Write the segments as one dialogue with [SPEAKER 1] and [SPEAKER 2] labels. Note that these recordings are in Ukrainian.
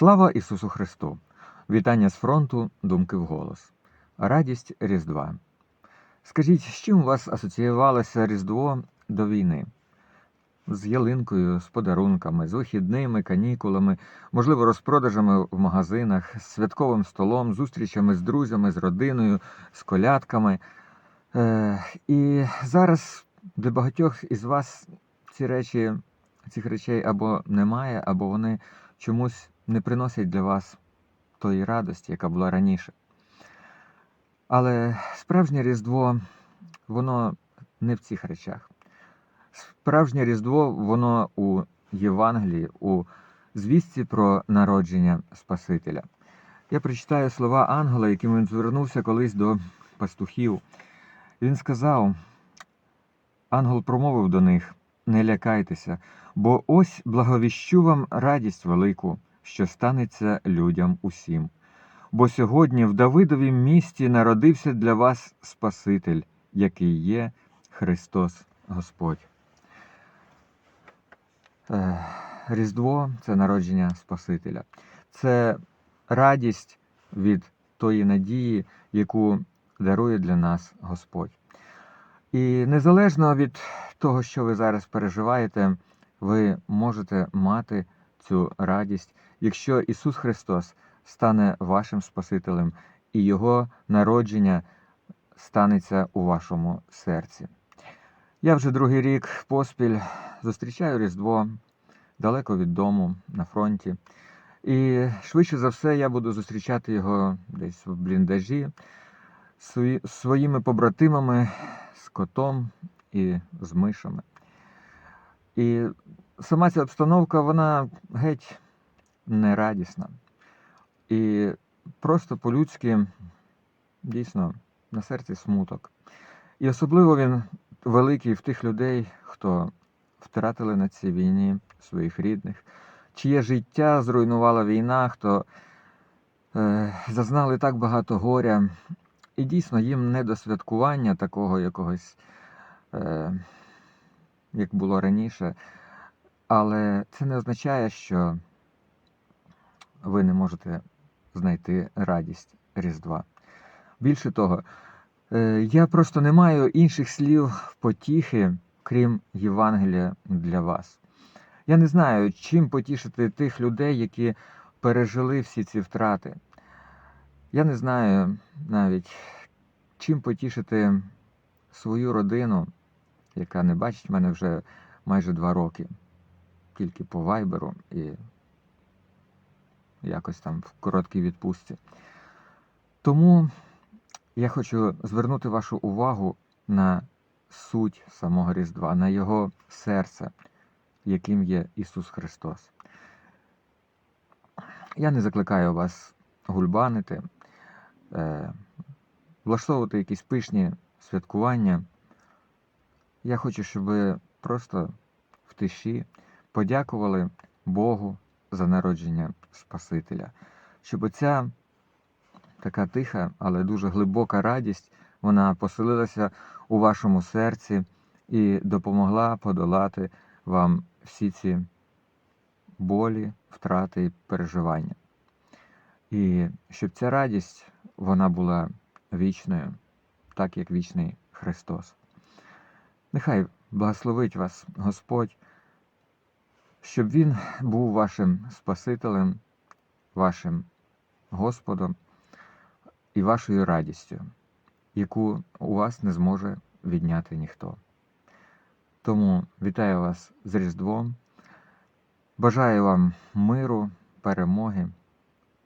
[SPEAKER 1] Слава Ісусу Христу! Вітання з фронту, думки вголос. Радість Різдва. Скажіть, з чим у вас асоціювалося Різдво до війни? З ялинкою, з подарунками, з вихідними, канікулами, можливо, розпродажами в магазинах, з святковим столом, зустрічами з друзями, з родиною, з колядками. Е, і зараз для багатьох із вас ці речі, цих речей або немає, або вони чомусь не приносять для вас тої радості, яка була раніше. Але справжнє Різдво, воно не в цих речах. Справжнє Різдво, воно у Євангелії, у звістці про народження Спасителя. Я прочитаю слова ангела, яким він звернувся колись до пастухів. Він сказав: ангел промовив до них: Не лякайтеся, бо ось благовіщу вам радість велику, що станеться людям усім. Бо сьогодні в Давидовім місті народився для вас Спаситель, який є Христос Господь. Різдво це народження Спасителя. Це радість від тої надії, яку дарує для нас Господь. І незалежно від того, що ви зараз переживаєте, ви можете мати цю радість, якщо Ісус Христос стане вашим Спасителем і Його народження станеться у вашому серці. Я вже другий рік поспіль зустрічаю Різдво далеко від дому, на фронті. І швидше за все я буду зустрічати його десь в бліндажі свої- своїми побратимами, з котом і з мишами. І сама ця обстановка, вона геть нерадісна. І просто по-людськи, дійсно, на серці смуток. І особливо він великий в тих людей, хто втратили на цій війні своїх рідних, чиє життя зруйнувала війна, хто е, зазнали так багато горя. І дійсно їм не до святкування такого якогось, е, як було раніше. Але це не означає, що ви не можете знайти радість Різдва. Більше того, е, я просто не маю інших слів потіхи, крім Євангелія для вас. Я не знаю, чим потішити тих людей, які пережили всі ці втрати. Я не знаю навіть, чим потішити свою родину, яка не бачить мене вже майже два роки, тільки по вайберу і якось там в короткій відпустці. Тому я хочу звернути вашу увагу на суть самого Різдва, на його серце, яким є Ісус Христос. Я не закликаю вас гульбанити, е, влаштовувати якісь пишні святкування. Я хочу, щоб ви просто в тиші подякували Богу за народження Спасителя, щоб ця така тиха, але дуже глибока радість вона поселилася у вашому серці і допомогла подолати вам всі ці болі, втрати переживання. І щоб ця радість вона була вічною, так як вічний Христос. Нехай благословить вас Господь, щоб Він був вашим Спасителем, вашим Господом і вашою радістю, яку у вас не зможе відняти ніхто. Тому вітаю вас з Різдвом, бажаю вам миру, перемоги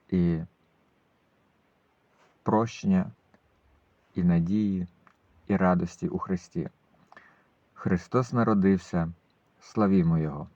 [SPEAKER 1] і прощення, і надії, і радості у Христі. Христос народився, славімо Його!